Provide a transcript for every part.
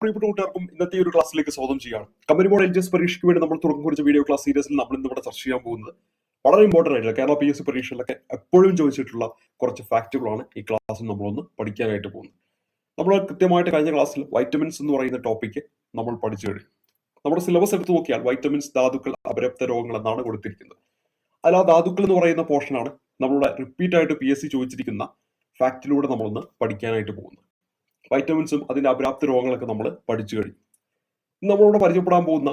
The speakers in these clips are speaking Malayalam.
പ്രിയപ്പെട്ട കൂട്ടുകാർക്കും ഇന്നത്തെ ഒരു ക്ലാസ്സിലേക്ക് സ്വാഗതം ചെയ്യാം company board L G S പരീക്ഷയ്ക്ക് വേണ്ടി നമ്മൾ തുടക്കം കുറിച്ച വീഡിയോ ക്ലാസ് സീരീസിൽ നമ്മൾ ഇന്ന് ഇവിടെ ചർച്ച ചെയ്യാൻ പോകുന്നത് വളരെ ഇമ്പോർട്ടന്റ് ആയിട്ടുള്ള കേരള പി എസ് സി പരീക്ഷയിലൊക്കെ എപ്പോഴും ചോദിച്ചിട്ടുള്ള കുറച്ച് ഫാക്റ്റുകളാണ് ഈ ക്ലാസ്സിൽ നമ്മളൊന്ന് പഠിക്കാനായിട്ട് പോകുന്നത്. നമ്മൾ കൃത്യമായിട്ട് കഴിഞ്ഞ ക്ലാസ്സിൽ വൈറ്റമിൻസ് എന്ന് പറയുന്ന ടോപ്പിക്ക് നമ്മൾ പഠിച്ചു കഴിഞ്ഞു. നമ്മുടെ സിലബസ് എടുത്ത് നോക്കിയാൽ വൈറ്റമിൻസ് ധാതുക്കൾ അപരപ്ത രോഗങ്ങൾ എന്നാണ് കൊടുത്തിരിക്കുന്നത്. അതിൽ ആ ധാതുക്കൾ എന്ന് പറയുന്ന പോർഷനാണ് നമ്മളുടെ റിപ്പീറ്റ് ആയിട്ട് പി എസ് സി ചോദിച്ചിരിക്കുന്ന ഫാക്റ്റിലൂടെ നമ്മളൊന്ന് പഠിക്കാനായിട്ട് പോകുന്നത്. വൈറ്റമിൻസും അതിന്റെ അപ്രാപ്ത രോഗങ്ങളൊക്കെ നമ്മൾ പഠിച്ചു കഴിഞ്ഞു. ഇന്ന് നമ്മളിവിടെ പരിചയപ്പെടാൻ പോകുന്ന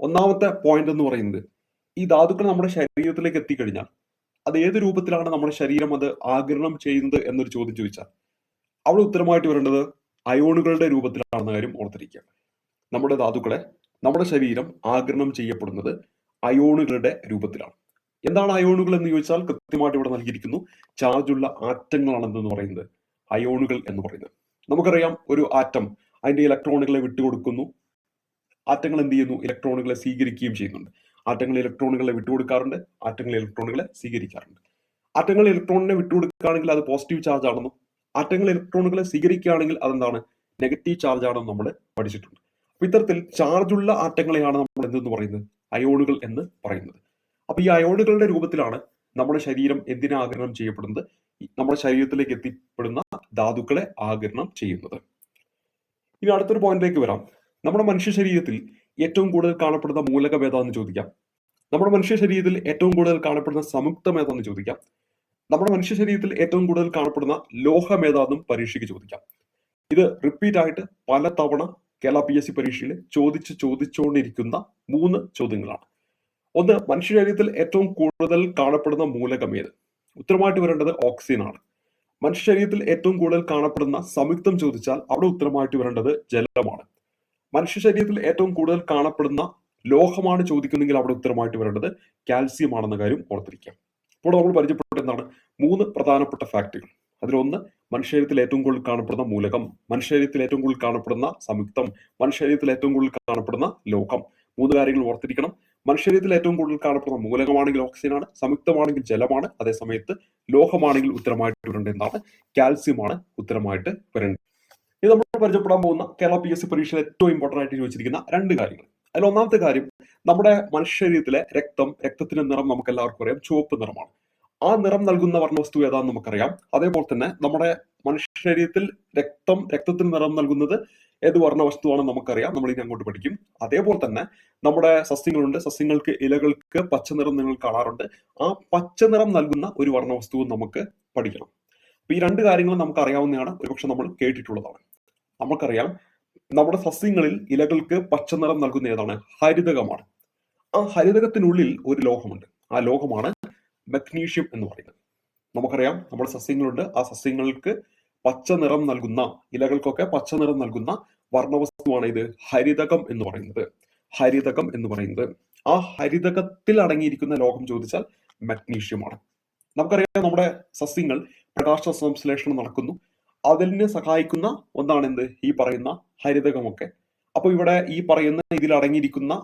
ഒന്നാമത്തെ പോയിന്റ് എന്ന് പറയുന്നത് ഈ ധാതുക്കൾ നമ്മുടെ ശരീരത്തിലേക്ക് എത്തിക്കഴിഞ്ഞാൽ അത് ഏത് രൂപത്തിലാണ് നമ്മുടെ ശരീരം അത് ആഗിരണം ചെയ്യുന്നത് എന്നൊരു ചോദ്യം ചോദിച്ചാൽ അവിടെ ഉത്തരമായിട്ട് വരേണ്ടത് അയോണുകളുടെ രൂപത്തിലാണെന്ന കാര്യം ഓർത്തിരിക്കുക. നമ്മുടെ ധാതുക്കളെ നമ്മുടെ ശരീരം ആഗിരണം ചെയ്യപ്പെടുന്നത് അയോണുകളുടെ രൂപത്തിലാണ്. എന്താണ് അയോണുകൾ എന്ന് ചോദിച്ചാൽ കൃത്യമായിട്ട് ഇവിടെ നൽകിയിരിക്കുന്നു. ചാർജുള്ള ആറ്റങ്ങളാണെന്ന് പറയുന്നത് അയോണുകൾ എന്ന് പറയുന്നത്. നമുക്കറിയാം ഒരു ആറ്റം അതിന്റെ ഇലക്ട്രോണുകളെ വിട്ടുകൊടുക്കുന്നു. ആറ്റങ്ങൾ എന്ത് ചെയ്യുന്നു? ഇലക്ട്രോണുകളെ സ്വീകരിക്കുകയും ചെയ്യുന്നുണ്ട്. ആറ്റങ്ങൾ ഇലക്ട്രോണുകളെ വിട്ടുകൊടുക്കാറുണ്ട്. ആറ്റങ്ങൾ ഇലക്ട്രോണുകളെ സ്വീകരിക്കാറുണ്ട്. ആറ്റങ്ങൾ ഇലക്ട്രോണിനെ വിട്ടുകൊടുക്കുകയാണെങ്കിൽ അത് പോസിറ്റീവ് ചാർജ് ആണെന്നും ആറ്റങ്ങൾ ഇലക്ട്രോണുകളെ സ്വീകരിക്കുകയാണെങ്കിൽ അതെന്താണ്? നെഗറ്റീവ് ചാർജ് ആണെന്ന് നമ്മൾ പഠിച്ചിട്ടുണ്ട്. അപ്പൊ ഇത്തരത്തിൽ ചാർജുള്ള ആറ്റങ്ങളെയാണ് നമ്മൾ എന്തെന്ന് പറയുന്നത്? അയോണുകൾ എന്ന് പറയുന്നത്. അപ്പൊ ഈ അയോണുകളുടെ രൂപത്തിലാണ് നമ്മുടെ ശരീരം എന്തിനാഗ്രഹം ചെയ്യപ്പെടുന്നത്? നമ്മുടെ ശരീരത്തിലേക്ക് എത്തിപ്പെടുന്ന ധാതുക്കളെ ആകിരണം ചെയ്യുന്നത്. ഇനി അടുത്തൊരു പോയിന്റിലേക്ക് വരാം. നമ്മുടെ മനുഷ്യ ശരീരത്തിൽ ഏറ്റവും കൂടുതൽ കാണപ്പെടുന്ന മൂലകം ഏതാണെന്ന് ചോദിക്കാം. നമ്മുടെ മനുഷ്യ ശരീരത്തിൽ ഏറ്റവും കൂടുതൽ കാണപ്പെടുന്ന സംയുക്തം ഏതാണെന്ന് ചോദിക്കാം. നമ്മുടെ മനുഷ്യ ശരീരത്തിൽ ഏറ്റവും കൂടുതൽ കാണപ്പെടുന്ന ലോഹം ഏതാണെന്നും പരീക്ഷയ്ക്ക് ചോദിക്കാം. ഇത് റിപ്പീറ്റ് ആയിട്ട് പല തവണ കേരള പി എസ് സി പരീക്ഷയിൽ ചോദിച്ച് ചോദിച്ചുകൊണ്ടിരിക്കുന്ന മൂന്ന് ചോദ്യങ്ങളാണ്. ഒന്ന് മനുഷ്യ ശരീരത്തിൽ ഏറ്റവും കൂടുതൽ കാണപ്പെടുന്ന മൂലകം ഏത്? ഉത്തരമായിട്ട് വരേണ്ടത് ഓക്സിജൻ ആണ്. മനുഷ്യ ശരീരത്തിൽ ഏറ്റവും കൂടുതൽ കാണപ്പെടുന്ന സംയുക്തം ചോദിച്ചാൽ അവിടെ ഉത്തരമായിട്ട് വരേണ്ടത് ജലമാണ്. മനുഷ്യ ശരീരത്തിൽ ഏറ്റവും കൂടുതൽ കാണപ്പെടുന്ന ലോഹമാണ് ചോദിക്കുന്നെങ്കിൽ അവിടെ ഉത്തരമായിട്ട് വരേണ്ടത് കാൽസ്യം ആണെന്ന കാര്യം ഓർത്തിരിക്കാം ഇപ്പോൾ നമ്മൾ പരിചയപ്പെട്ട എന്താണ്? മൂന്ന് പ്രധാനപ്പെട്ട ഫാക്ടുകൾ അതിലൊന്ന് മനുഷ്യ ശരീരത്തിൽ ഏറ്റവും കൂടുതൽ കാണപ്പെടുന്ന മൂലകം. മനുഷ്യ ശരീരത്തിൽ ഏറ്റവും കൂടുതൽ കാണപ്പെടുന്ന സംയുക്തം. മനുഷ്യ ശരീരത്തിൽ ഏറ്റവും കൂടുതൽ കാണപ്പെടുന്ന ലോഹം. മൂന്ന് കാര്യങ്ങൾ ഓർത്തിരിക്കണം. മനുഷ്യ ശരീരത്തിൽ ഏറ്റവും കൂടുതൽ കാണപ്പെടുന്ന മൂലകമാണെങ്കിൽ ഓക്സിജൻ ആണ് സംയുക്തമാണെങ്കിൽ ജലമാണ് അതേസമയത്ത് ലോഹമാണെങ്കിൽ ഉത്തരമായിട്ട് വരേണ്ടത് എന്താണ്? കാൽസ്യം ആണ് ഉത്തരമായിട്ട് വരേണ്ടത്. ഇത് നമ്മൾ പരിചയപ്പെടാൻ പോകുന്ന കേരള പി എസ് സി പരീക്ഷയിൽ ഏറ്റവും ഇമ്പോർട്ടന്റ് ആയിട്ട് ചോദിച്ചിരിക്കുന്ന രണ്ട് കാര്യങ്ങൾ. അതിൽ ഒന്നാമത്തെ കാര്യം നമ്മുടെ മനുഷ്യ ശരീരത്തിലെ രക്തം രക്തത്തിന്റെ നിറം നമുക്ക് എല്ലാവർക്കും അറിയാം ചുവപ്പ് നിറമാണ്. ആ നിറം നൽകുന്ന വർണവസ്തു ഏതാണെന്ന് നമുക്കറിയാം. അതേപോലെ തന്നെ നമ്മുടെ മനുഷ്യ ശരീരത്തിൽ രക്തം രക്തത്തിന് നിറം നൽകുന്നത് ഏത് വർണ വസ്തുവാണെന്ന് നമുക്കറിയാം. നമ്മൾ ഇനി അങ്ങോട്ട് പഠിക്കും. അതേപോലെ തന്നെ നമ്മുടെ സസ്യങ്ങളുണ്ട്. സസ്യങ്ങൾക്ക് ഇലകൾക്ക് പച്ച നിറം നിങ്ങൾ കാണാറുണ്ട്. ആ പച്ച നിറം നൽകുന്ന ഒരു വർണ വസ്തുവും നമുക്ക് പഠിക്കണം. അപ്പൊ ഈ രണ്ട് കാര്യങ്ങളും നമുക്ക് അറിയാവുന്നതാണ്. ഒരുപക്ഷെ നമ്മൾ കേട്ടിട്ടുള്ളതാണ്. നമുക്കറിയാം നമ്മുടെ സസ്യങ്ങളിൽ ഇലകൾക്ക് പച്ച നിറം നൽകുന്ന ഏതാണ്? ഹരിതകമാണ്. ആ ഹരിതകത്തിനുള്ളിൽ ഒരു ലോഹമുണ്ട്. ആ ലോഹമാണ് മഗ്നീഷ്യം എന്ന് പറയുന്നത്. നമുക്കറിയാം നമ്മുടെ സസ്യങ്ങളുണ്ട്. ആ സസ്യങ്ങൾക്ക് പച്ച നിറം നൽകുന്ന ഇലകൾക്കൊക്കെ പച്ച നിറം നൽകുന്ന വർണവസ്തുവാണ് ഇത് ഹരിതകം എന്ന് പറയുന്നത്. ഹരിതകം എന്ന് പറയുന്നത്. ആ ഹരിതകത്തിൽ അടങ്ങിയിരിക്കുന്ന ലോഹം ചോദിച്ചാൽ മഗ്നീഷ്യമാണ്. നമുക്കറിയാം നമ്മുടെ സസ്യങ്ങൾ പ്രകാശ സംശ്ലേഷണം നടക്കുന്നു. അതിനെ സഹായിക്കുന്ന ഒന്നാണ് എന്ത് ഈ പറയുന്ന ഹരിതകമൊക്കെ. അപ്പൊ ഇവിടെ ഈ പറയുന്ന ഇതിൽ അടങ്ങിയിരിക്കുന്ന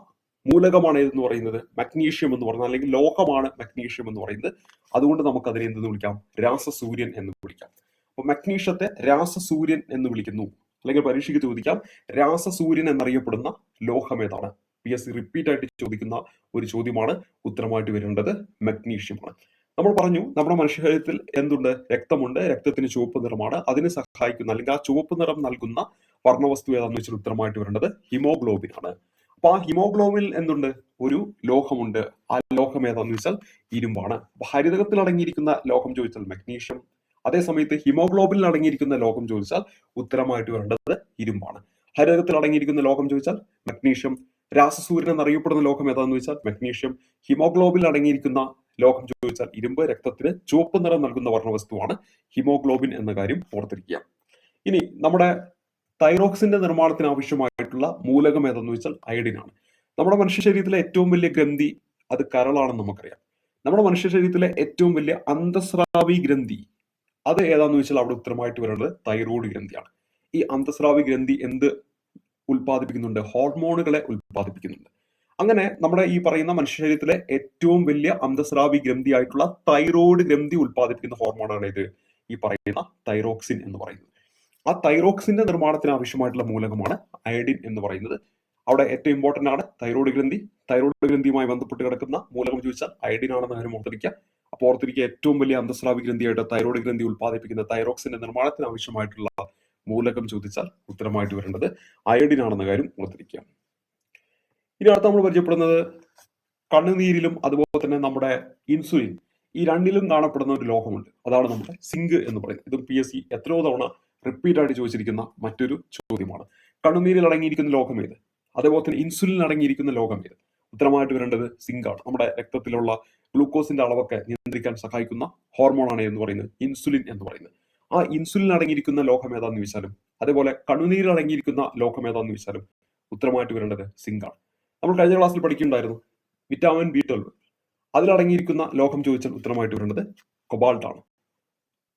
മൂലകമാണ് എന്ന് പറയുന്നത്? മഗ്നീഷ്യം എന്ന് പറയുന്നത് അല്ലെങ്കിൽ ലോഹമാണ് മഗ്നീഷ്യം എന്ന് പറയുന്നത്. അതുകൊണ്ട് നമുക്ക് അതിനെ എന്തെന്ന് വിളിക്കാം? രാസസൂര്യൻ എന്ന് വിളിക്കാം. അപ്പൊ മഗ്നീഷ്യത്തെ രാസസൂര്യൻ എന്ന് വിളിക്കുന്നു. അല്ലെങ്കിൽ പരീക്ഷയ്ക്ക് ചോദിക്കാം രാസസൂര്യൻ എന്നറിയപ്പെടുന്ന ലോഹം ഏതാണ്? പി എസ് സി റിപ്പീറ്റ് ആയിട്ട് ചോദിക്കുന്ന ഒരു ചോദ്യമാണ് ഉത്തരമായിട്ട് വരേണ്ടത് മഗ്നീഷ്യമാണ്. നമ്മൾ പറഞ്ഞു നമ്മുടെ മനുഷ്യ ശരീരത്തിൽ എന്തുണ്ട്? രക്തമുണ്ട് രക്തത്തിന് ചുവപ്പ് നിറമാണ്. അതിന് സഹായിക്കുന്ന അല്ലെങ്കിൽ ആ ചുവപ്പ് നിറം നൽകുന്ന വർണവസ്തു ഏതാണെന്ന് വെച്ചാൽ ഉത്തരമായിട്ട് വരേണ്ടത് ഹിമോഗ്ലോബിൻ ആണ്. അപ്പൊ ആ ഹിമോഗ്ലോബിൻ എന്തുണ്ട്? ഒരു ലോഹമുണ്ട്. ആ ലോഹം ഏതാന്ന് വെച്ചാൽ ഇരുമ്പാണ്. അപ്പൊ ഹരിതകത്തിൽ അടങ്ങിയിരിക്കുന്ന ലോഹം ചോദിച്ചാൽ മഗ്നീഷ്യം അതേ സമയത്ത് ഹിമോഗ്ലോബിനിൽ അടങ്ങിയിരിക്കുന്ന ലോഹം ചോദിച്ചാൽ ഉത്തരമായിട്ട് വരേണ്ടത് ഇരുമ്പാണ്. ഹരിതത്തിൽ അടങ്ങിയിരിക്കുന്ന ലോഹം ചോദിച്ചാൽ മഗ്നീഷ്യം രാസസൂര്യൻ എന്നറിയപ്പെടുന്ന ലോഹം ഏതാണെന്ന് ചോദിച്ചാൽ മഗ്നീഷ്യം ഹിമോഗ്ലോബിനിൽ അടങ്ങിയിരിക്കുന്ന ലോഹം ചോദിച്ചാൽ ഇരുമ്പ്. രക്തത്തിന് ചുവപ്പ് നിറം നൽകുന്ന വർണവസ്തുവാണ് ഹിമോഗ്ലോബിൻ എന്ന കാര്യം ഓർത്തിരിക്കുക. ഇനി നമ്മുടെ തൈറോക്സിന്റെ നിർമ്മാണത്തിന് ആവശ്യമായിട്ടുള്ള മൂലകം ഏതെന്ന് വെച്ചാൽ അയഡിൻ ആണ്. നമ്മുടെ മനുഷ്യ ശരീരത്തിലെ ഏറ്റവും വലിയ ഗ്രന്ഥി അത് കരളാണെന്ന് നമുക്കറിയാം. നമ്മുടെ മനുഷ്യ ശരീരത്തിലെ ഏറ്റവും വലിയ അന്തസ്രാവി ഗ്രന്ഥി അത് ഏതാന്ന് വെച്ചാൽ അവിടെ ഉത്തരമായിട്ട് വരേണ്ടത് തൈറോയ്ഡ് ഗ്രന്ഥിയാണ്. ഈ അന്തസ്രാവി ഗ്രന്ഥി എന്ത് ഉൽപ്പാദിപ്പിക്കുന്നുണ്ട്? ഹോർമോണുകളെ ഉൽപ്പാദിപ്പിക്കുന്നുണ്ട്. അങ്ങനെ നമ്മുടെ ഈ പറയുന്ന മനുഷ്യ ശരീരത്തിലെ ഏറ്റവും വലിയ അന്തസ്രാവി ഗ്രന്ഥി ആയിട്ടുള്ള തൈറോയ്ഡ് ഗ്രന്ഥി ഉൽപ്പാദിപ്പിക്കുന്ന ഹോർമോണാണ് ഇത് ഈ പറയുന്ന തൈറോക്സിൻ എന്ന് പറയുന്നത്. ആ തൈറോക്സിന്റെ നിർമ്മാണത്തിന് ആവശ്യമായിട്ടുള്ള മൂലകമാണ് അയഡിൻ എന്ന് പറയുന്നത്. അവിടെ ഏറ്റവും ഇമ്പോർട്ടന്റ് ആണ് തൈറോയ്ഡ് ഗ്രന്ഥി. തൈറോയ്ഡ് ഗ്രന്ഥിയുമായി ബന്ധപ്പെട്ട് കിടക്കുന്ന മൂലകം ചോദിച്ചാൽ അയഡിൻ ആണെന്ന് കാര്യം ഓർത്തിരിക്കുക. അപ്പോൾ ഓർത്തിരിക്കുക ഏറ്റവും വലിയ അന്തസ്രാവി ഗ്രന്ഥിയായിട്ട് തൈറോയ്ഡ് ഗ്രന്ഥി ഉൽപ്പാദിപ്പിക്കുന്ന തൈറോക്സിന്റെ നിർമ്മാണത്തിന് ആവശ്യമായിട്ടുള്ള മൂലകം ചോദിച്ചാൽ ഉത്തരമായിട്ട് വരേണ്ടത് അയഡിൻ ആണെന്ന കാര്യം ഓർത്തിരിക്കുക. ഇനി അടുത്ത നമ്മൾ പരിചയപ്പെടുന്നത് കണ്ണുനീരിലും അതുപോലെ തന്നെ നമ്മുടെ ഇൻസുലിൻ ഈ രണ്ടിലും കാണപ്പെടുന്ന ഒരു ലോഹമുണ്ട്. അതാണ് നമ്മുടെ സിങ്ക് എന്ന് പറയുന്നത്. ഇതും പി എസ് സി എത്രയോ തവണ റിപ്പീറ്റ് ആയിട്ട് ചോദിച്ചിരിക്കുന്ന മറ്റൊരു ചോദ്യമാണ്. കണ്ണുനീരിൽ അടങ്ങിയിരിക്കുന്ന ലോഹം ഏത്? അതേപോലെ തന്നെ ഇൻസുലിൻ അടങ്ങിയിരിക്കുന്ന ലോകം ഇത്. ഉത്തരമായിട്ട് വരേണ്ടത് സിങ്കാണ് നമ്മുടെ രക്തത്തിലുള്ള ഗ്ലൂക്കോസിന്റെ അളവൊക്കെ നിയന്ത്രിക്കാൻ സഹായിക്കുന്ന ഹോർമോണാണ് എന്ന് പറയുന്നത് ഇൻസുലിൻ എന്ന് പറയുന്നത്. ആ ഇൻസുലിൻ അടങ്ങിയിരിക്കുന്ന ലോകം ഏതാന്ന് ചോദിച്ചാലും അതേപോലെ കണ്ണുനീരിൽ അടങ്ങിയിരിക്കുന്ന ലോകം ഏതാന്ന് ചോദിച്ചാലും ഉത്തരമായിട്ട് വരേണ്ടത് സിങ്കാണ് നമ്മൾ കഴിഞ്ഞ ക്ലാസ്സിൽ പഠിക്കുന്നുണ്ടായിരുന്നു വിറ്റാമിൻ ബി ട്വൽവ് അതിലടങ്ങിയിരിക്കുന്ന ലോഹം ചോദിച്ചാൽ ഉത്തരമായിട്ട് വരേണ്ടത് കൊബാൾട്ട് ആണ്.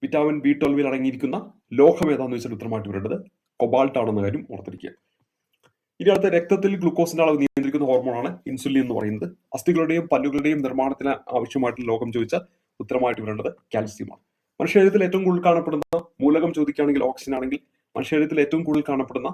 വിറ്റാമിൻ ബി ട്വൽവിൽ അടങ്ങിയിരിക്കുന്ന ലോഹം ഏതാന്ന് ചോദിച്ചാൽ ഉത്തരമായിട്ട് വരേണ്ടത് കൊബാൾട്ട് ആണെന്ന കാര്യം ഓർത്തിരിക്കുക. ഇനി അടുത്ത രക്തത്തിൽ ഗ്ലൂക്കോസിന്റെ അളവ് നിയന്ത്രിക്കുന്ന ഹോർമോണാണ് ഇൻസുലിൻ എന്ന് പറയുന്നത്. അസ്ഥികളുടെയും പല്ലുകളുടെയും നിർമ്മാണത്തിന് ആവശ്യമായിട്ട് ലോകം ചോദിച്ച ഉത്തരമായിട്ട് വരേണ്ടത് കാൽസ്യമാണ് മനുഷ്യരീരത്തിൽ ഏറ്റവും കൂടുതൽ കാണപ്പെടുന്ന മൂലകം ചോദിക്കുകയാണെങ്കിൽ ഓക്സിജൻ ആണെങ്കിൽ മനുഷ്യരീരത്തിൽ ഏറ്റവും കൂടുതൽ കാണപ്പെടുന്ന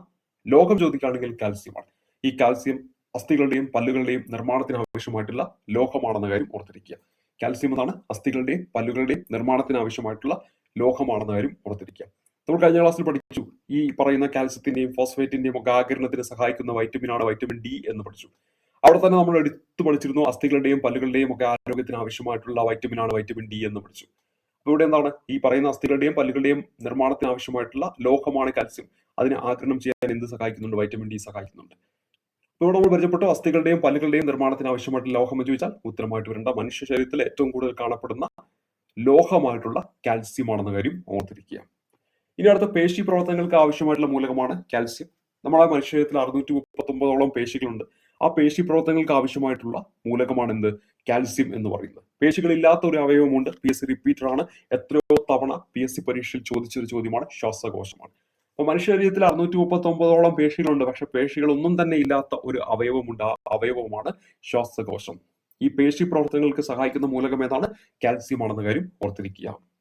ലോകം ചോദിക്കുകയാണെങ്കിൽ കാൽസ്യമാണ് ഈ കാൽസ്യം അസ്ഥികളുടെയും പല്ലുകളുടെയും നിർമ്മാണത്തിന് ആവശ്യമായിട്ടുള്ള ലോഹമാണെന്ന കാര്യം ഓർത്തിരിക്കുക. കാൽസ്യം എന്നാണ് അസ്ഥികളുടെയും പല്ലുകളുടെയും നിർമ്മാണത്തിന് ആവശ്യമായിട്ടുള്ള ലോഹമാണെന്ന കാര്യം ഓർത്തിരിക്കുക. നമ്മൾ കഴിഞ്ഞ ക്ലാസ്സിൽ പഠിച്ചു. ഈ പറയുന്ന കാൽസ്യത്തിന്റെയും ഫോസ്ഫേറ്റിന്റെയും ഒക്കെ ആകിരണത്തിന് സഹായിക്കുന്ന വൈറ്റമിനാണ് വൈറ്റമിൻ ഡി എന്ന് പഠിച്ചു. അവിടെ തന്നെ നമ്മൾ എടുത്തു പഠിച്ചിരുന്നു അസ്ഥികളുടെയും പല്ലുകളുടെയും ഒക്കെ ആരോഗ്യത്തിന് ആവശ്യമായിട്ടുള്ള വൈറ്റമിനാണ് വൈറ്റമിൻ ഡി എന്ന് പഠിച്ചു. അപ്പൊ ഇവിടെ എന്താണ്? ഈ പറയുന്ന അസ്ഥികളുടെയും പല്ലുകളുടെയും നിർമ്മാണത്തിന് ആവശ്യമായിട്ടുള്ള ലോഹമാണ് കാൽസ്യം. അതിനെ ആകിരണം ചെയ്യാൻ എന്ത് സഹായിക്കുന്നുണ്ട്? വൈറ്റമിൻ ഡി സഹായിക്കുന്നുണ്ട്. അപ്പോൾ ഇവിടെ നമ്മൾ പരിചയപ്പെട്ടു അസ്ഥികളുടെയും പല്ലുകളുടെയും നിർമ്മാണത്തിന് ആവശ്യമായിട്ടുള്ള ലോഹം എന്ന് ചോദിച്ചാൽ ഉത്തരമായിട്ട് വരേണ്ട മനുഷ്യ ശരീരത്തിൽ ഏറ്റവും കൂടുതൽ കാണപ്പെടുന്ന ലോഹമായിട്ടുള്ള കാൽസ്യമാണെന്ന കാര്യം ഓർത്തിരിക്കുക. ഇനി അടുത്ത പേശി പ്രവർത്തനങ്ങൾക്ക് ആവശ്യമായിട്ടുള്ള മൂലകമാണ് കാൽസ്യം. നമ്മുടെ മനുഷ്യത്തിൽ അറുന്നൂറ്റി മുപ്പത്തൊമ്പതോളം പേശികളുണ്ട്. ആ പേശി പ്രവർത്തനങ്ങൾക്ക് ആവശ്യമായിട്ടുള്ള മൂലകമാണ് എന്ത് കാൽസ്യം എന്ന് പറയുന്നത്. പേശികളില്ലാത്ത ഒരു അവയവമുണ്ട്. പി എസ് സി റിപ്പീറ്റർ ആണ്. എത്രയോ തവണ പി എസ് സി പരീക്ഷയിൽ ചോദിച്ച ഒരു ചോദ്യമാണ്. ശ്വാസകോശമാണ്. അപ്പൊ മനുഷ്യ ശരീരത്തിൽ അറുന്നൂറ്റി മുപ്പത്തി ഒമ്പതോളം പേശികളുണ്ട്. പക്ഷെ പേശികളൊന്നും തന്നെ ഇല്ലാത്ത ഒരു അവയവമുണ്ട്. ആ അവയവമാണ് ശ്വാസകോശം. ഈ പേശി പ്രവർത്തനങ്ങൾക്ക് സഹായിക്കുന്ന മൂലകം ഏതാണ്? കാൽസ്യം ആണെന്ന കാര്യം ഓർത്തിരിക്കുക.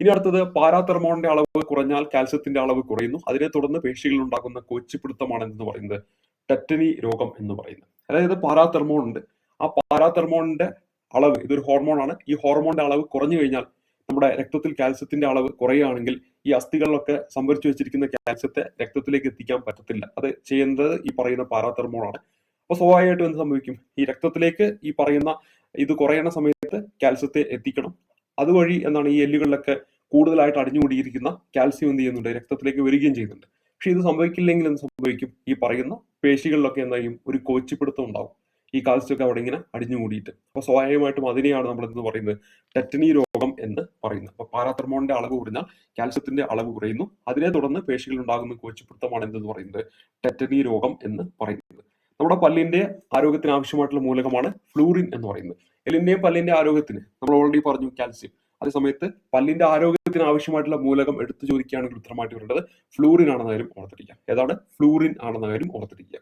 ഇനി അടുത്തത് പാരാതെർമോണിന്റെ അളവ് കുറഞ്ഞാൽ കാൽസ്യത്തിന്റെ അളവ് കുറയുന്നു. അതിനെ തുടർന്ന് പേശികളിൽ ഉണ്ടാകുന്ന കൊച്ചിപ്പിടുത്തമാണ് എന്ന് പറയുന്നത്? ടെറ്റനി രോഗം എന്ന് പറയുന്നത്. അതായത് പാരാതെർമോൺ ഉണ്ട്. ആ പാരാതെർമോണിന്റെ അളവ് ഇതൊരു ഹോർമോണാണ് ഈ ഹോർമോണിന്റെ അളവ് കുറഞ്ഞു കഴിഞ്ഞാൽ നമ്മുടെ രക്തത്തിൽ കാൽസ്യത്തിന്റെ അളവ് കുറയുകയാണെങ്കിൽ ഈ അസ്ഥികളിലൊക്കെ സംഭരിച്ചു വെച്ചിരിക്കുന്ന കാൽസ്യത്തെ രക്തത്തിലേക്ക് എത്തിക്കാൻ പറ്റത്തില്ല. അത് ചെയ്യുന്നത് ഈ പറയുന്ന പാരാതെർമോണാണ് അപ്പൊ സ്വാഭാവികമായിട്ടും എന്ത് സംഭവിക്കും? ഈ രക്തത്തിലേക്ക് ഈ പറയുന്ന ഇത് കുറയുന്ന സമയത്ത് കാൽസ്യത്തെ എത്തിക്കണം. അതുവഴി എന്താണ് ഈ എല്ലുകളിലൊക്കെ കൂടുതലായിട്ട് അടിഞ്ഞുകൂടിയിരിക്കുന്ന കാൽസ്യം എന്ത് ചെയ്യുന്നുണ്ട്? രക്തത്തിലേക്ക് വരികയും ചെയ്യുന്നുണ്ട്. പക്ഷെ ഇത് സംഭവിക്കില്ലെങ്കിൽ എന്ത് സംഭവിക്കും? ഈ പറയുന്ന പേശികളിലൊക്കെ എന്തായും ഒരു കോച്ചിപ്പിടുത്തം ഉണ്ടാവും. ഈ കാൽസ്യമൊക്കെ അവിടെ ഇങ്ങനെ അടിഞ്ഞുകൂടിയിട്ട്. അപ്പൊ സ്വാഭാവികമായിട്ടും അതിനെയാണ് നമ്മൾ എന്ന് പറയുന്നത്? ടെറ്റനി രോഗം എന്ന് പറയുന്നത്. അപ്പൊ പാരാത്രമോണിന്റെ അളവ് കുറഞ്ഞാൽ കാൽസ്യത്തിന്റെ അളവ് കുറയുന്നു. അതിനെ തുടർന്ന് പേശികളിൽ ഉണ്ടാകുന്ന കോച്ചിപ്പിടുത്തമാണ് എന്തെന്ന് പറയുന്നത്? ടെറ്റനി രോഗം എന്ന് പറയുന്നത്. നമ്മുടെ പല്ലിന്റെ ആരോഗ്യത്തിന് ആവശ്യമായിട്ടുള്ള മൂലകമാണ് ഫ്ലൂറിൻ എന്ന് പറയുന്നത്. എല്ലിന്റെയും പല്ലിന്റെ ആരോഗ്യത്തിന് നമ്മൾ ഓൾറെഡി പറഞ്ഞു കാൽസ്യം അതേ സമയത്ത് പല്ലിന്റെ ആരോഗ്യത്തിന് ആവശ്യമായിട്ടുള്ള മൂലകം എടുത്തു ചോദിക്കുകയാണെങ്കിൽ ഉത്തരമായിട്ട് വരേണ്ടത് ഫ്ലൂറിൻ ആണെന്ന കാര്യം ഓർത്തിരിക്കുക. ഏതാണ്? ഫ്ലൂറിൻ ആണെന്ന കാര്യം ഓർത്തിരിക്കുക.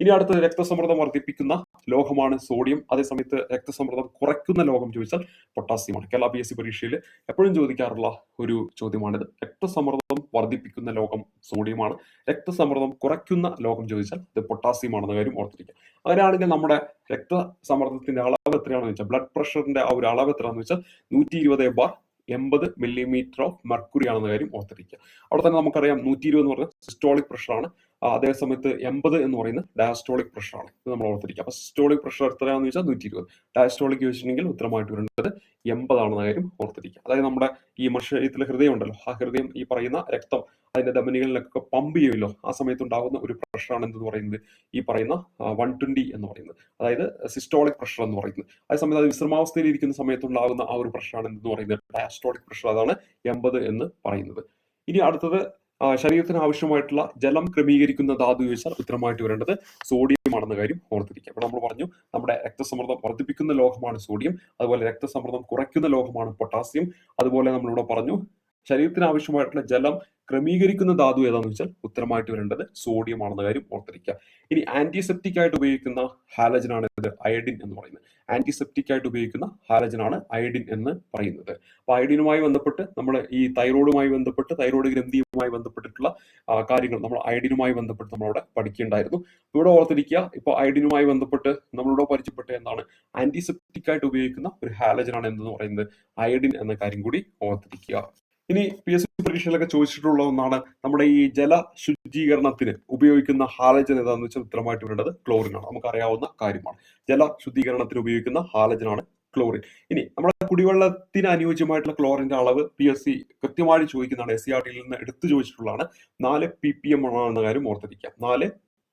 ഇനി അടുത്തത് രക്തസമ്മർദ്ദം വർദ്ധിപ്പിക്കുന്ന ലോഹമാണ് സോഡിയം അതേസമയത്ത് രക്തസമ്മർദ്ദം കുറയ്ക്കുന്ന ലോഹം ചോദിച്ചാൽ പൊട്ടാസ്യമാണ് കേരള പി എസ് സി പരീക്ഷയിൽ എപ്പോഴും ചോദിക്കാറുള്ള ഒരു ചോദ്യമാണിത്. രക്തസമ്മർദ്ദം വർദ്ധിപ്പിക്കുന്ന ലോഹം സോഡിയമാണ് രക്തസമ്മർദ്ദം കുറയ്ക്കുന്ന ലോഹം ചോദിച്ചാൽ ഇത് പൊട്ടാസ്യമാണെന്ന കാര്യം ഓർത്തിരിക്കുക. അങ്ങനെയാണെങ്കിൽ നമ്മുടെ രക്തസമ്മർദ്ദത്തിന്റെ അളവ് എത്രയാണെന്ന് വെച്ചാൽ ബ്ലഡ് പ്രഷറിന്റെ ആ ഒരു അളവ് എത്രയാണെന്ന് വെച്ചാൽ നൂറ്റി ഇരുപത് ബാർ എൺപത് മില്ലിമീറ്റർ ഓഫ് മെർക്കുറി ആണെന്ന കാര്യം ഓർത്തിരിക്കുക. അവിടെ തന്നെ നമുക്കറിയാം നൂറ്റി ഇരുപത് എന്ന് പറഞ്ഞാൽ സിസ്റ്റോളിക് പ്രഷറാണ് അതേ സമയത്ത് എൺപത് എന്ന് പറയുന്നത് ഡയസ്റ്റോളിക് പ്രഷറാണ് ഇത് നമ്മൾ ഓർത്തിരിക്കുക. അപ്പൊ സിസ്റ്റോളിക് പ്രഷർ എത്രയാണെന്ന് വെച്ചാൽ നൂറ്റി ഇരുപത് ഡയസ്റ്റോളിക് ചോദിച്ചിട്ടുണ്ടെങ്കിൽ ഉത്തരമായിട്ട് വരേണ്ടത് എൺപതാണെന്ന കാര്യം ഓർത്തിരിക്കുക. അതായത് നമ്മുടെ ഈ മനുഷ്യത്തിലെ ഹൃദയം ഉണ്ടല്ലോ ആ ഹൃദയം ഈ പറയുന്ന രക്തം അതിന്റെ ധമനികളിലൊക്കെ പമ്പ് ചെയ്യുമല്ലോ. ആ സമയത്ത് ഉണ്ടാകുന്ന ഒരു പ്രഷറാണ് എന്തെന്ന് പറയുന്നത്? ഈ പറയുന്ന വൺ ട്വന്റി എന്ന് പറയുന്നത്. അതായത് സിസ്റ്റോളിക് പ്രഷർ എന്ന് പറയുന്നത്. അതേസമയത്ത് അത് വിശ്രമാവസ്ഥയിൽ ഇരിക്കുന്ന സമയത്ത് ഉണ്ടാകുന്ന ആ ഒരു പ്രഷറാണ് എന്തെന്ന് പറയുന്നത്? ഡയസ്റ്റോളിക് പ്രഷർ അതാണ് എൺപത് എന്ന് പറയുന്നത്. ഇനി അടുത്തത് ശരീരത്തിന് ആവശ്യമായിട്ടുള്ള ജലം ക്രമീകരിക്കുന്ന ധാതു ചോദിച്ചാൽ ഉത്തരമായിട്ട് വരേണ്ടത്. സോഡിയം ആണെന്ന കാര്യം ഓർത്തിരിക്കുക. അപ്പോൾ നമ്മൾ പറഞ്ഞു നമ്മുടെ രക്തസമ്മർദ്ദം വർദ്ധിപ്പിക്കുന്ന ലോഹമാണ് സോഡിയം അതുപോലെ രക്തസമ്മർദ്ദം കുറയ്ക്കുന്ന ലോഹമാണ് പൊട്ടാസ്യം. അതുപോലെ നമ്മളിവിടെ പറഞ്ഞു ശരീരത്തിന് ആവശ്യമായിട്ടുള്ള ജലം ക്രമീകരിക്കുന്ന ധാതു ഏതാണെന്ന് വെച്ചാൽ ഉത്തരമായിട്ട് വരേണ്ടത് സോഡിയം ആണെന്ന കാര്യം ഓർത്തിരിക്കുക. ഇനി ആന്റിസെപ്റ്റിക് ആയിട്ട് ഉപയോഗിക്കുന്ന ഹാലജൻ ആണ് ഇത് അയഡിൻ എന്ന് പറയുന്നത്. ആന്റിസെപ്റ്റിക് ആയിട്ട് ഉപയോഗിക്കുന്ന ഹാലജൻ ആണ് അയഡിൻ എന്ന് പറയുന്നത്. അപ്പൊ അയഡിനുമായി ബന്ധപ്പെട്ട് നമ്മൾ ഈ തൈറോയിഡുമായി ബന്ധപ്പെട്ട് തൈറോയിഡ് ഗ്രന്ഥിയുമായി ബന്ധപ്പെട്ടിട്ടുള്ള കാര്യങ്ങൾ നമ്മൾ അയഡിനുമായി ബന്ധപ്പെട്ട് നമ്മളവിടെ പഠിക്കേണ്ടായിരുന്നു ഇവിടെ ഓർത്തിരിക്കുക ഇപ്പൊ അയഡിനുമായി ബന്ധപ്പെട്ട് നമ്മളിവിടെ പരിചയപ്പെട്ട എന്താണ്? ആന്റിസെപ്റ്റിക് ആയിട്ട് ഉപയോഗിക്കുന്ന ഒരു ഹാലജൻ ആണ് എന്ന് പറയുന്നത്? അയഡിൻ എന്ന കാര്യം കൂടി ഓർത്തിരിക്കുക. ഇനി പി എസ് സി പരീക്ഷയിലൊക്കെ ചോദിച്ചിട്ടുള്ള ഒന്നാണ് നമ്മുടെ ഈ ജല ശുദ്ധീകരണത്തിന് ഉപയോഗിക്കുന്ന ഹാലജൻ ഏതാണെന്ന് വെച്ചാൽ ഉത്തരമായിട്ട് വരേണ്ടത് ക്ലോറിൻ ആണ്. നമുക്കറിയാവുന്ന കാര്യമാണ്. ജല ശുദ്ധീകരണത്തിന് ഉപയോഗിക്കുന്ന ഹാലജൻ ആണ് ക്ലോറിൻ ഇനി നമ്മുടെ കുടിവെള്ളത്തിന് അനുയോജ്യമായിട്ടുള്ള ക്ലോറിന്റെ അളവ് പി എസ് സി കൃത്യമായി ചോദിക്കുന്നതാണ്. എസ് സി ആർ ടിയിൽ നിന്ന് എടുത്തു ചോദിച്ചിട്ടുള്ളതാണ്. നാല് പി പി എം ആണെന്ന കാര്യം ഓർത്തിരിക്കാം നാല്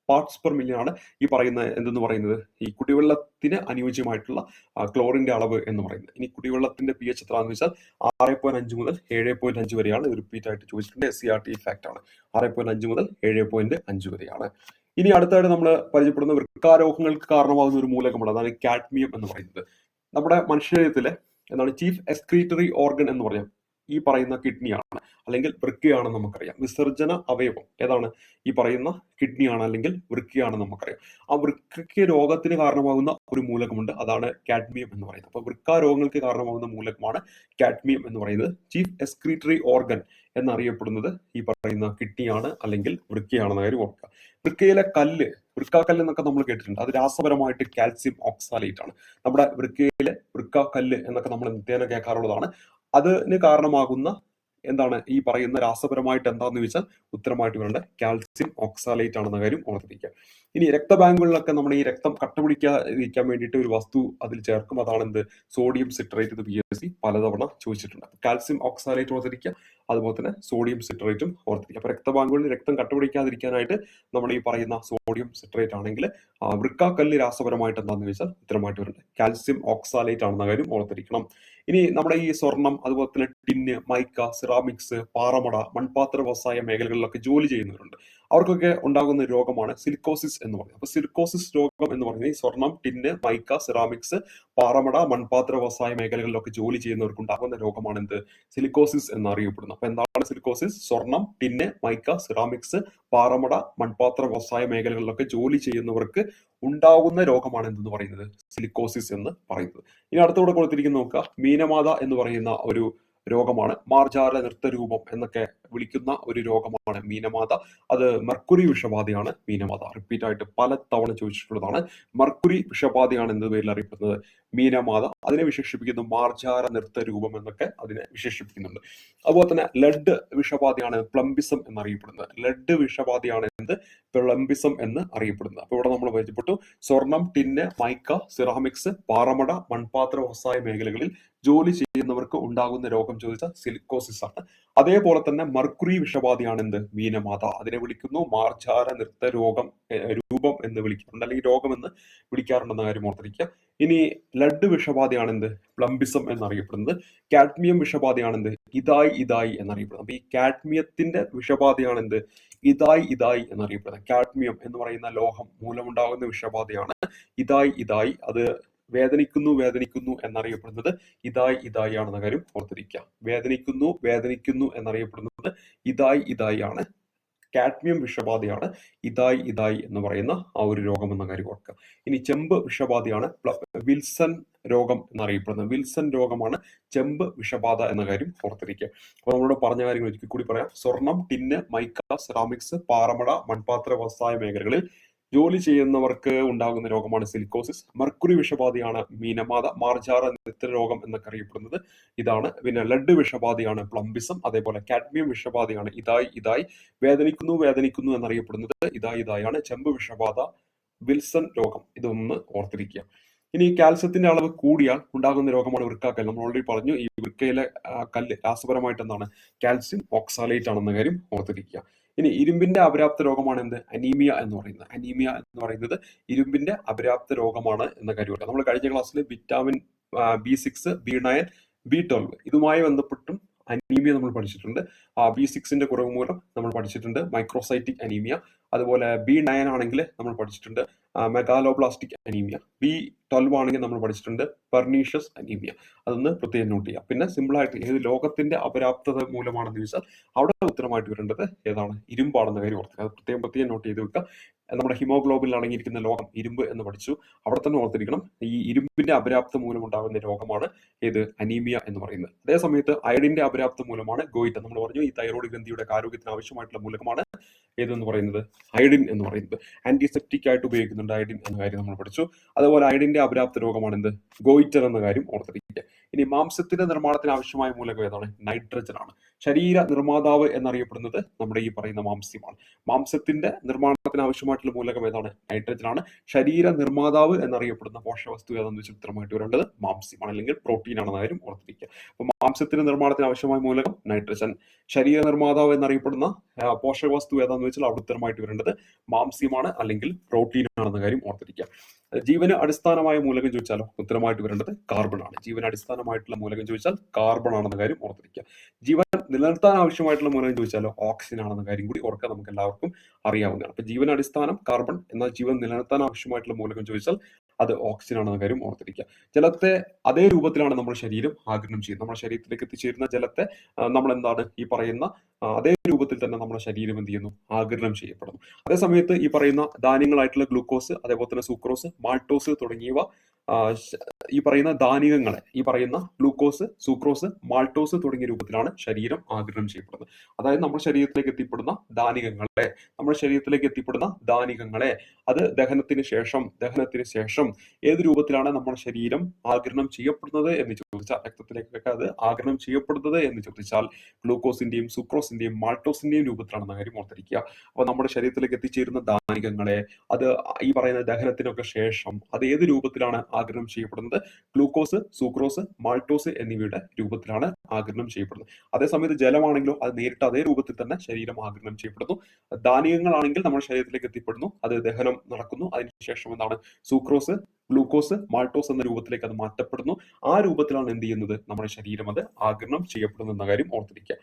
പാർട്സ് പെർ മില്യൺ ആണ് ഈ പറയുന്ന എന്തെന്ന് പറയുന്നത്? ഈ കുടിവെള്ളത്തിന് അനുയോജ്യമായിട്ടുള്ള ക്ലോറിന്റെ അളവ് എന്ന് പറയുന്നത്. ഇനി കുടിവെള്ളത്തിന്റെ പി എച്ച് എത്രയാണെന്ന് വെച്ചാൽ ആറ് പോയിന്റ് അഞ്ച് മുതൽ ഏഴ് പോയിന്റ് അഞ്ച് വരെയാണ്. റിപ്പീറ്റ് ആയിട്ട് ചോദിച്ചിട്ടുണ്ട്. S C R T fact ആണ്. ആറ് പോയിന്റ് അഞ്ച് മുതൽ ഏഴ് പോയിന്റ് അഞ്ച് വരെയാണ്. ഇനി അടുത്തായിട്ട് നമ്മൾ പരിചയപ്പെടുന്ന വൃക്കാരോഗങ്ങൾക്ക് കാരണമാകുന്ന ഒരു മൂലകമാണ്. അതാണ് കാഡ്മിയം എന്ന് പറയുന്നത്. നമ്മുടെ മനുഷ്യശരീരത്തിലെ എന്താണ് ചീഫ് എക്സ്ക്രീറ്ററി ഓർഗൻ എന്ന് പറയാം ഈ പറയുന്ന കിഡ്നിയാണ് അല്ലെങ്കിൽ വൃക്കയാണെന്ന് നമുക്കറിയാം. വിസർജന അവയവം. ഏതാണ്? ഈ പറയുന്ന കിഡ്നിയാണ് അല്ലെങ്കിൽ വൃക്കയാണ് നമുക്കറിയാം. ആ വൃക്കയ്ക്ക് രോഗത്തിന് കാരണമാകുന്ന ഒരു മൂലകമുണ്ട്. അതാണ് കാഡ്മിയം എന്ന് പറയുന്നത്. അപ്പൊ വൃക്ക രോഗങ്ങൾക്ക് കാരണമാകുന്ന മൂലകമാണ് കാഡ്മിയം എന്ന് പറയുന്നത്. ചീഫ് എക്സ്ക്രീറ്ററി ഓർഗൻ എന്നറിയപ്പെടുന്നത് ഈ പറയുന്ന കിഡ്നിയാണ് അല്ലെങ്കിൽ വൃക്കയാണെന്ന കാര്യം ഓർക്കുക. വൃക്കയിലെ കല്ല് വൃക്കാക്കല്ല് എന്നൊക്കെ നമ്മൾ കേട്ടിട്ടുണ്ട്. അത് രാസപരമായിട്ട് കാൽസ്യം ഓക്സാലേറ്റ് ആണ് നമ്മുടെ വൃക്കയിലെ വൃക്കാക്കല്ല് എന്നൊക്കെ നമ്മൾ നിത്യേന കേൾക്കാറുള്ളതാണ്. അതിന് കാരണമാകുന്ന എന്താണ് ഈ പറയുന്ന രാസപരമായിട്ട് എന്താന്ന് ചോദിച്ചാൽ ഉത്തരമായിട്ട് വരേണ്ട കാൽസ്യം ഓക്സാലേറ്റ് ആണെന്ന കാര്യം ഓർത്തിരിക്കുക. ഇനി രക്തബാങ്കുകളിലൊക്കെ നമ്മൾ ഈ രക്തം കട്ടപിടിക്കാതിരിക്കാൻ വേണ്ടിയിട്ട് ഒരു വസ്തു അതിൽ ചേർക്കും. അതാണ് എന്ത് sodium citrate P S C പലതവണ ചോദിച്ചിട്ടുണ്ട്. കാൽസ്യം ഓക്സാലേറ്റ് ഓർത്തിരിക്കുക അതുപോലെ തന്നെ സോഡിയം സിട്രേറ്റും ഓർത്തിരിക്കുക. അപ്പൊ രക്തബാങ്കുകളിൽ രക്തം കട്ടപിടിക്കാതിരിക്കാനായിട്ട് നമ്മൾ ഈ പറയുന്ന സോഡിയം സിട്രേറ്റ് ആണെങ്കിൽ വൃക്കാക്കല്ല് രാസപരമായിട്ട് എന്താണെന്ന് ചോദിച്ചാൽ ഉത്തരമായിട്ട് വരേണ്ടത് കാൽസ്യം ഓക്സാലേറ്റ് ആണെന്ന കാര്യം ഓർത്തിരിക്കണം. ഇനി നമ്മുടെ ഈ സ്വർണം അതുപോലെ തന്നെ ടിന്ന് മൈക്ക സിറാമിക്സ് പാറമട മൺപാത്ര വ്യവസായ മേഖലകളിലൊക്കെ ജോലി ചെയ്യുന്നവരുണ്ട്. അവർക്കൊക്കെ ഉണ്ടാകുന്ന രോഗമാണ് സിലിക്കോസിസ് എന്ന് പറയുന്നത്. അപ്പൊ സിലിക്കോസിസ് രോഗം എന്ന് പറയുന്നത് ഈ സ്വർണം ടിന്ന് മൈക്ക സിറാമിക്സ് പാറമട മൺപാത്ര വ്യവസായ മേഖലകളിലൊക്കെ ജോലി ചെയ്യുന്നവർക്ക് ഉണ്ടാകുന്ന രോഗമാണ് എന്ത് സിലിക്കോസിസ് എന്ന് അറിയപ്പെടുന്നത് അപ്പൊ എന്താണ് സിലിക്കോസിസ് സ്വർണം ടിന്ന് മൈക്ക സിറാമിക്സ് പാറമട മൺപാത്ര വ്യവസായ മേഖലകളിലൊക്കെ ജോലി ചെയ്യുന്നവർക്ക് ഉണ്ടാകുന്ന രോഗമാണ് എന്തെന്ന് പറയുന്നത്? സിലിക്കോസിസ് എന്ന് പറയുന്നത്. ഇനി അടുത്തൂടെ കൊടുത്തിരിക്കുന്ന നോക്കുക. മീനമാത എന്ന് പറയുന്ന ഒരു രോഗമാണ്. മാർജാര നൃത്തരൂപം എന്നൊക്കെ വിളിക്കുന്ന ഒരു രോഗമാണ്. മീനമാത. അത് മർക്കുറി വിഷബാധയാണ് മീനമാത. റിപ്പീറ്റ് ആയിട്ട് പല തവണ ചോദിച്ചിട്ടുള്ളതാണ്. മർക്കുറി വിഷബാധയാണ് എന്ന പേരിൽ അറിയപ്പെടുന്നത്? മീനമാത. അതിനെ വിശേഷിപ്പിക്കുന്നു മാർജാര നൃത്ത രൂപം എന്നൊക്കെ അതിനെ വിശേഷിപ്പിക്കുന്നുണ്ട്. അതുപോലെ തന്നെ ലഡ് വിഷബാധയാണ് പ്ലംബിസം എന്നറിയപ്പെടുന്നത്. ലഡ് വിഷബാധയാണ് എന്ത്? പ്ലംബിസം എന്ന് അറിയപ്പെടുന്നത്. അപ്പൊ ഇവിടെ നമ്മൾ പരിചയപ്പെട്ടു. സ്വർണം ടിന്ന് മൈക്ക സിറാമിക്സ് പാറമട മൺപാത്ര വ്യവസായ മേഖലകളിൽ ജോലി ചെയ്യുന്നവർക്ക് ഉണ്ടാകുന്ന രോഗം ചോദിച്ച സിലിക്കോസിസ് ആണ് അതേപോലെ തന്നെ മർക്കുറി വിഷബാധയാണ് എന്ത്? മീനമാത അതിനെ വിളിക്കുന്നു. മാർജാര നൃത്ത രോഗം രൂപം എന്ന് വിളിക്കാറുണ്ട്. അല്ലെങ്കിൽ രോഗം എന്ന് വിളിക്കാറുണ്ടെന്ന കാര്യം ഓർത്തിരിക്കുക. ഇനി ലഡ് വിഷബാധയാണ് എന്ത് പ്ലംബിസം എന്നറിയപ്പെടുന്നത്. കാഡ്മിയം വിഷബാധയാണ് എന്ത് ഇതായി ഇതായി എന്നറിയപ്പെടുന്നത്. അപ്പൊ ഈ കാഡ്മിയത്തിന്റെ വിഷബാധയാണ് എന്ത് ഇതായി ഇതായി എന്നറിയപ്പെടുന്നത്. കാഡ്മിയം എന്ന് പറയുന്ന ലോഹം മൂലമുണ്ടാകുന്ന വിഷബാധയാണ്. ഇതായി ഇതായി. അത് വേദനിക്കുന്നു വേദനിക്കുന്നു എന്നറിയപ്പെടുന്നത് ഇതായി ഇതായി ആണെന്ന കാര്യം ഓർത്തിരിക്കുക. വേദനിക്കുന്നു വേദനിക്കുന്നു എന്നറിയപ്പെടുന്നത് ഇതായി ഇതായി ആണ് കാഡ്മിയം വിഷബാധയാണ് ഇതായി ഇതായി എന്ന് പറയുന്ന ആ ഒരു രോഗം എന്ന കാര്യം ഓർക്കുക. ഇനി ചെമ്പ് വിഷബാധയാണ് വിൽസൺ രോഗം എന്നറിയപ്പെടുന്നത്. വിൽസൺ രോഗമാണ് ചെമ്പ് വിഷബാധ എന്ന കാര്യം ഓർത്തിരിക്കുക. അപ്പൊ നമ്മളോട് പറഞ്ഞ കാര്യങ്ങൾ ഒരിക്കൽ കൂടി പറയാം. സ്വർണം ടിന്ന് മൈക്ക സെറാമിക്സ് പാറമട മൺപാത്ര വ്യവസായ മേഖലകളിൽ ജോലി ചെയ്യുന്നവർക്ക് ഉണ്ടാകുന്ന രോഗമാണ് സിലിക്കോസിസ്. മർക്കുറി വിഷബാധയാണ് മീനമാത മാർജാറ നിത്ര രോഗം എന്നൊക്കെ അറിയപ്പെടുന്നത്. ഇതാണ്. പിന്നെ ലഡ് വിഷബാധയാണ് പ്ലംബിസം അതേപോലെ കാഡ്മിയം വിഷബാധയാണ് ഇതായി ഇതായി. വേദനിക്കുന്നു വേദനിക്കുന്നു എന്നറിയപ്പെടുന്നത് ഇതായി ഇതായാണ്. ചെമ്പ് വിഷബാധ വിൽസൺ രോഗം. ഇതൊന്ന് ഓർത്തിരിക്കുക. ഇനി കാൽസ്യത്തിന്റെ അളവ് കൂടിയാൽ ഉണ്ടാകുന്ന രോഗമാണ് വൃക്കാക്കൽ നമ്മൾ ഓൾറെഡി പറഞ്ഞു ഈ വൃക്കയിലെ കല്ല് രാസപരമായിട്ട് എന്താണ് കാൽസ്യം ഓക്സാലേറ്റ് ആണെന്ന കാര്യം ഓർത്തിരിക്കുക. ഇനി ഇരുമ്പിന്റെ അപര്യാപ്ത രോഗമാണ് എന്ത്? അനീമിയ എന്ന് പറയുന്നത്. അനീമിയ എന്ന് പറയുന്നത് ഇരുമ്പിന്റെ അപര്യാപ്ത രോഗമാണ് എന്ന കാര്യം നമ്മൾ കഴിഞ്ഞ ക്ലാസ്സിൽ vitamin B six B nine B twelve ഇതുമായി ബന്ധപ്പെട്ടും അനീമിയ നമ്മൾ പഠിച്ചിട്ടുണ്ട്. ആ ബി സിക്സിന്റെ കുറവ് മൂലം നമ്മൾ പഠിച്ചിട്ടുണ്ട്. Microcytic anaemia. അതുപോലെ ബി നയൻ ആണെങ്കിൽ നമ്മൾ പഠിച്ചിട്ടുണ്ട് മെഗാലോപ്ലാസ്റ്റിക് അനീമിയ ബി ട്വൽവ് ആണെങ്കിൽ നമ്മൾ പഠിച്ചിട്ടുണ്ട് പെർണീഷ്യസ് അനീമിയ അതൊന്ന് പ്രത്യേകം നോട്ട് ചെയ്യാം പിന്നെ സിമ്പിൾ ആയിട്ട് ഏത് ലോകത്തിന്റെ അപരാപ്തത മൂലമാണെന്ന് ചോദിച്ചാൽ അവിടെ ഉത്തരമായിട്ട് വരേണ്ടത് ഏതാണ്? ഇരുമ്പാണെന്ന കാര്യം ഓർക്കുക അത് പ്രത്യേകം പ്രത്യേകം നോട്ട് ചെയ്ത് വെക്കുക. നമ്മുടെ ഹിമോഗ്ലോബിനിൽ അടങ്ങിയിരിക്കുന്ന ലോകം ഇരുമ്പ് എന്ന് പഠിച്ചു. അവിടെ തന്നെ ഓർത്തിരിക്കണം ഈ ഇരുമ്പിന്റെ അപരാപ്ത മൂലം ഉണ്ടാകുന്ന രോഗമാണ് ഏത്? അനീമിയ എന്ന് പറയുന്നത്. അതേ സമയത്ത് അയഡിന്റെ അപരാപ്ത മൂലമാണ് ഗോയിറ്റ നമ്മൾ പറഞ്ഞു ഈ തൈറോയ്ഡ് ഗ്രന്ഥിയുടെ ആരോഗ്യത്തിന് ആവശ്യമായിട്ടുള്ള മൂലകമാണ് ഏതെന്ന് പറയുന്നത്? അയഡിൻ എന്ന് പറയുന്നത്. ആന്റിസെപ്റ്റിക് ആയിട്ട് ഉപയോഗിക്കുന്നുണ്ട് അയഡിൻ എന്ന കാര്യം നമ്മൾ പഠിച്ചു. അതുപോലെ അയഡിന്റെ അപരാപ്ത രോഗമാണ് എന്ത് ഗോയിറ്റർ എന്ന കാര്യം ഓർത്തിരിക്കുക. ഇനി മാംസത്തിന്റെ നിർമ്മാണത്തിന് ആവശ്യമായ മൂലകം ഏതാണ്? നൈട്രജൻ ആണ്. ശരീര നിർമ്മാതാവ് എന്നറിയപ്പെടുന്നത് നമ്മുടെ ഈ പറയുന്ന മാംസ്യമാണ്. മാംസത്തിന്റെ നിർമ്മാണത്തിന് ആവശ്യമായിട്ടുള്ള മൂലകം ഏതാണ്? നൈട്രജൻ ആണ്. ശരീര നിർമ്മാതാവ് എന്നറിയപ്പെടുന്ന പോഷകവസ്തു ഏതാണെന്ന് വെച്ചാൽ ഉത്തരമായിട്ട് വരേണ്ടത് മാംസ്യമാണ് അല്ലെങ്കിൽ പ്രോട്ടീൻ ആണെന്ന കാര്യം ഓർത്തിരിക്കുക. അപ്പൊ മാംസത്തിന്റെ നിർമ്മാണത്തിന് ആവശ്യമായ മൂലകം നൈട്രജൻ ശരീര നിർമ്മാതാവ് എന്നറിയപ്പെടുന്ന പോഷകവസ്തു ഏതാണെന്ന് വെച്ചാൽ അവിടെ ഉത്തരമായിട്ട് വരേണ്ടത് മാംസ്യമാണ് അല്ലെങ്കിൽ പ്രോട്ടീൻ ആണെന്ന കാര്യം ഓർത്തിരിക്കുക. ജീവന് അടിസ്ഥാനമായ മൂലകം ചോദിച്ചാലോ? ഉത്തരമായിട്ട് വരേണ്ടത് കാർബൺ ആണ്. ജീവന് അടിസ്ഥാനമായിട്ടുള്ള മൂലകം ചോദിച്ചാൽ കാർബൺ ആണെന്ന കാര്യം ഓർത്തിരിക്കുക. ജീവൻ നിലനിർത്താൻ ആവശ്യമായിട്ടുള്ള മൂലകം ചോദിച്ചാലോ ഓക്സിജൻ ആണെന്ന കാര്യം കൂടി ഓർക്കാൻ നമുക്ക് എല്ലാവർക്കും അറിയാവുന്നതാണ്. അപ്പൊ ജീവൻ അടിസ്ഥാനം കാർബൺ എന്നാൽ ജീവൻ നിലനിർത്താൻ ആവശ്യമായിട്ടുള്ള മൂലകം ചോദിച്ചാൽ അത് ഓക്സിജൻ ആണെന്ന കാര്യം ഓർത്തിരിക്കുക. ജലത്തെ അതേ രൂപത്തിലാണ് നമ്മുടെ ശരീരം ആഗിരണം ചെയ്യുന്നത്. നമ്മുടെ ശരീരത്തിലേക്ക് എത്തിച്ചേരുന്ന ജലത്തെ നമ്മൾ എന്താണ് ഈ പറയുന്ന അതേ രൂപത്തിൽ തന്നെ നമ്മുടെ ശരീരം എന്ത് ചെയ്യുന്നു? ആഗിരണം ചെയ്യപ്പെടുന്നു. അതേ സമയത്ത് ഈ പറയുന്ന ധാന്യങ്ങളായിട്ടുള്ള ഗ്ലൂക്കോസ് അതേപോലെ തന്നെ സൂക്രോസ് മാൾട്ടോസ് തുടങ്ങിയവ ഈ പറയുന്ന ധാനികങ്ങളെ ഈ പറയുന്ന ഗ്ലൂക്കോസ് സൂക്രോസ് മാൾട്ടോസ് തുടങ്ങിയ രൂപത്തിലാണ് ശരീരം ആഗിരണം ചെയ്യപ്പെടുന്നത്. അതായത് നമ്മുടെ ശരീരത്തിലേക്ക് എത്തിപ്പെടുന്ന ധാനികങ്ങളെ നമ്മുടെ ശരീരത്തിലേക്ക് എത്തിപ്പെടുന്ന ധാനികങ്ങളെ അത് ദഹനത്തിന് ശേഷം ദഹനത്തിന് ശേഷം ഏത് രൂപത്തിലാണ് നമ്മുടെ ശരീരം ആഗിരണം ചെയ്യപ്പെടുന്നത് എന്ന് ചോദിച്ചാൽ രക്തത്തിലേക്കൊക്കെ അത് ആഗിരണം ചെയ്യപ്പെടുന്നത് എന്ന് ചോദിച്ചാൽ ഗ്ലൂക്കോസിന്റെയും സുക്രോസിന്റെയും മാൾട്ടോസിന്റെയും രൂപത്തിലാണെന്ന കാര്യം ഓർത്തിരിക്കുക. അപ്പൊ നമ്മുടെ ശരീരത്തിലേക്ക് എത്തിച്ചേരുന്ന ധാനികങ്ങളെ അത് ഈ പറയുന്ന ദഹനത്തിനൊക്കെ ശേഷം അത് ഏത് രൂപത്തിലാണ് ആഗിരണം ചെയ്യപ്പെടുന്നത് ഗ്ലൂക്കോസ് സൂക്രോസ് മാൾട്ടോസ് എന്നിവയുടെ രൂപത്തിലാണ് ആഗിരണം ചെയ്യപ്പെടുന്നത്. അതേസമയത്ത് ജലമാണെങ്കിലോ അത് നേരിട്ട് അതേ രൂപത്തിൽ തന്നെ ശരീരം ആഗിരണം ചെയ്യപ്പെടുന്നു. ധാന്യങ്ങളാണെങ്കിൽ നമ്മുടെ ശരീരത്തിലേക്ക് എത്തിപ്പെടുന്നു. അത് ദഹനം നടക്കുന്നു. അതിനുശേഷം എന്താണ്? സൂക്രോസ് ഗ്ലൂക്കോസ് മാൾട്ടോസ് എന്ന രൂപത്തിലേക്ക് അത് മാറ്റപ്പെടുന്നു. ആ രൂപത്തിലാണ് എന്ത് ചെയ്യുന്നത്? നമ്മുടെ ശരീരം അത് ആഗിരണം ചെയ്യപ്പെടുന്നു എന്ന കാര്യം ഓർത്തിരിക്കുക.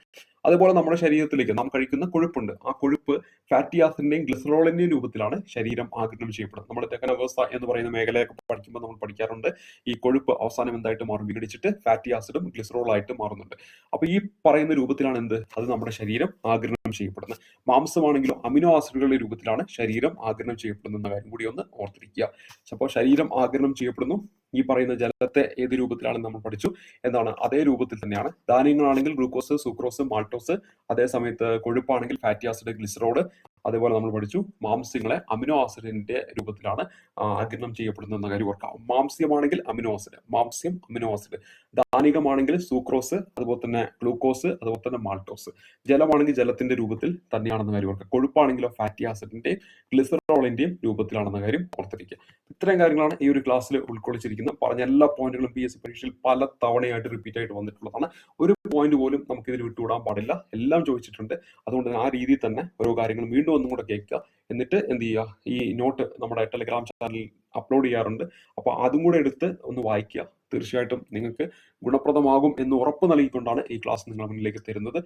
അതുപോലെ നമ്മുടെ ശരീരത്തിലേക്ക് നാം കഴിക്കുന്ന കൊഴുപ്പുണ്ട്. ആ കൊഴുപ്പ് ഫാറ്റി ആസിഡിന്റെയും ഗ്ലിസറോളിന്റെയും രൂപത്തിലാണ് ശരീരം ആഗിരണം ചെയ്യപ്പെടുന്നത്. നമ്മുടെ ദഹന വ്യവസ്ഥ എന്ന് പറയുന്ന മേഖലയൊക്കെ പഠിക്കുമ്പോൾ നമ്മൾ പഠിക്കാറുണ്ട്. ഈ കൊഴുപ്പ് അവസാനം എന്തായിട്ട് മാറും? വിഘടിച്ചിട്ട് ഫാറ്റി ആസിഡും ഗ്ലിസറോളായിട്ട് മാറുന്നുണ്ട്. അപ്പൊ ഈ പറയുന്ന രൂപത്തിലാണ് എന്ത്? അത് നമ്മുടെ ശരീരം ആഗിരണം ചെയ്യപ്പെടുന്നത്. മാംസമാണെങ്കിലും അമിനോ ആസിഡുകളുടെ രൂപത്തിലാണ് ശരീരം ആഗിരണം എന്ന കാര്യം കൂടി ഒന്ന് ഓർത്തിരിക്കുക. അപ്പോൾ ശരീരം ആഗിരണം ചെയ്യപ്പെടുന്നു. ഈ പറയുന്ന ജലത്തെ ഏത് രൂപത്തിലാണ് നമ്മൾ പഠിച്ചു. എന്താണ്? അതേ രൂപത്തിൽ തന്നെയാണ്. ധാന്യങ്ങളാണെങ്കിൽ ഗ്ലൂക്കോസ് സുക്രോസ് മാൾട്ടോസ് അതേ സമയത്ത് കൊഴുപ്പാണെങ്കിൽ ഫാറ്റി ആസിഡ് ഗ്ലിസറോഡ് അതേപോലെ നമ്മൾ പഠിച്ചു മാംസ്യങ്ങളെ അമിനോ ആസിഡിന്റെ രൂപത്തിലാണ് ആഗിരണം ചെയ്യപ്പെടുന്നത് എന്ന കാര്യം ഓർക്കാം മാംസ്യമാണെങ്കിൽ അമിനോ ആസിഡ് മാംസ്യം അമിനോ ആസിഡ്. ധാനികമാണെങ്കിൽ സൂക്രോസ് അതുപോലെ തന്നെ ഗ്ലൂക്കോസ് അതുപോലെ തന്നെ മാൾട്ടോസ് ജലമാണെങ്കിൽ ജലത്തിന്റെ രൂപത്തിൽ തന്നെയാണെന്ന കാര്യം ഓർക്കുക. കൊഴുപ്പാണെങ്കിലോ ഫാറ്റി ആസിഡിന്റെയും ഗ്ലിസറോളിന്റെയും രൂപത്തിലാണെന്ന കാര്യം ഓർത്തിരിക്കുക. ഇത്രയും കാര്യങ്ങളാണ് ഈ ഒരു ക്ലാസ്സിൽ ഉൾക്കൊള്ളിച്ചിരിക്കുന്നത്. പറഞ്ഞ എല്ലാ പോയിന്റുകളും പി എസ് സി പരീക്ഷയിൽ പല തവണയായിട്ട് റിപ്പീറ്റ് ആയിട്ട് വന്നിട്ടുള്ളതാണ്. ഒരു പോയിന്റ് പോലും നമുക്ക് ഇതിൽ വിട്ടുവിടാൻ പാടില്ല. എല്ലാം ചോദിച്ചിട്ടുണ്ട്. അതുകൊണ്ട് ആ രീതിയിൽ തന്നെ ഓരോ കാര്യങ്ങളും വീണ്ടും ഒന്നും കൂടെ കേൾക്കുക. എന്നിട്ട് എന്ത് ചെയ്യുക? ഈ നോട്ട് നമ്മുടെ ടെലിഗ്രാം ചാനലിൽ അപ്ലോഡ് ചെയ്യാറുണ്ട്. അപ്പോൾ അതും കൂടെ എടുത്ത് ഒന്ന് വായിക്കുക. തീർച്ചയായിട്ടും നിങ്ങൾക്ക് ഗുണപ്രദമാകും എന്ന് ഉറപ്പ് നൽകിക്കൊണ്ടാണ് ഈ ക്ലാസ് നിങ്ങളുടെ മുന്നിലേക്ക് തരുന്നത്.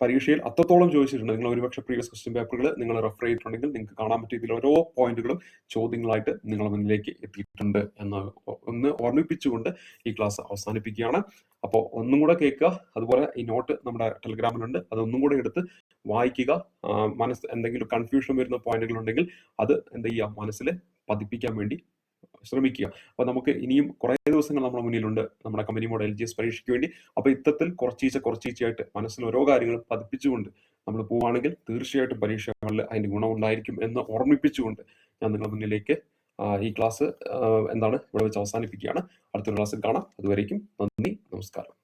പരീക്ഷയിൽ അത്രത്തോളം ചോദിച്ചിട്ടുണ്ട്. നിങ്ങൾ ഒരുപക്ഷെ പ്രീവിയസ് ക്വസ്റ്റ്യൻ പേപ്പറുകൾ നിങ്ങൾ റെഫർ ചെയ്തിട്ടുണ്ടെങ്കിൽ നിങ്ങൾക്ക് കാണാൻ പറ്റിയ ഇതിൽ ഓരോ പോയിന്റുകളും ചോദ്യങ്ങളായിട്ട് നിങ്ങളുടെ മുന്നിലേക്ക് എത്തിയിട്ടുണ്ട് എന്ന് ഒന്ന് ഓർമ്മിപ്പിച്ചുകൊണ്ട് ഈ ക്ലാസ് അവസാനിപ്പിക്കുകയാണ്. അപ്പോൾ ഒന്നും കൂടെ കേൾക്കുക. അതുപോലെ ഈ നോട്ട് നമ്മുടെ ടെലിഗ്രാമിലുണ്ട് അതൊന്നും കൂടെ എടുത്ത് വായിക്കുക. മനസ്സ് എന്തെങ്കിലും കൺഫ്യൂഷൻ വരുന്ന പോയിന്റുകൾ ഉണ്ടെങ്കിൽ അത് എന്ത് ചെയ്യുക? മനസ്സിൽ പതിപ്പിക്കാൻ വേണ്ടി ശ്രമിക്കുക. അപ്പോൾ നമുക്ക് ഇനിയും കുറേ ദിവസങ്ങൾ നമ്മുടെ മുന്നിലുണ്ട്. നമ്മുടെ company model L G S പരീക്ഷയ്ക്ക് വേണ്ടി. അപ്പോൾ ഇത്തരത്തിൽ കുറച്ചീച്ച കുറച്ചീച്ചയായിട്ട് മനസ്സിൽ ഓരോ കാര്യങ്ങളും പതിപ്പിച്ചുകൊണ്ട് നമ്മൾ പോവുകയാണെങ്കിൽ തീർച്ചയായിട്ടും പരീക്ഷകളിൽ അതിന്റെ ഗുണം ഉണ്ടായിരിക്കും എന്ന് ഓർമ്മിപ്പിച്ചുകൊണ്ട് ഞാൻ നിങ്ങളുടെ മുന്നിലേക്ക് ഈ ക്ലാസ് എന്താണ് ഇവിടെ വെച്ച് അവസാനിപ്പിക്കുകയാണ്. അടുത്തൊരു ക്ലാസ്സിൽ കാണാം. അതുവരേക്കും നന്ദി നമസ്കാരം.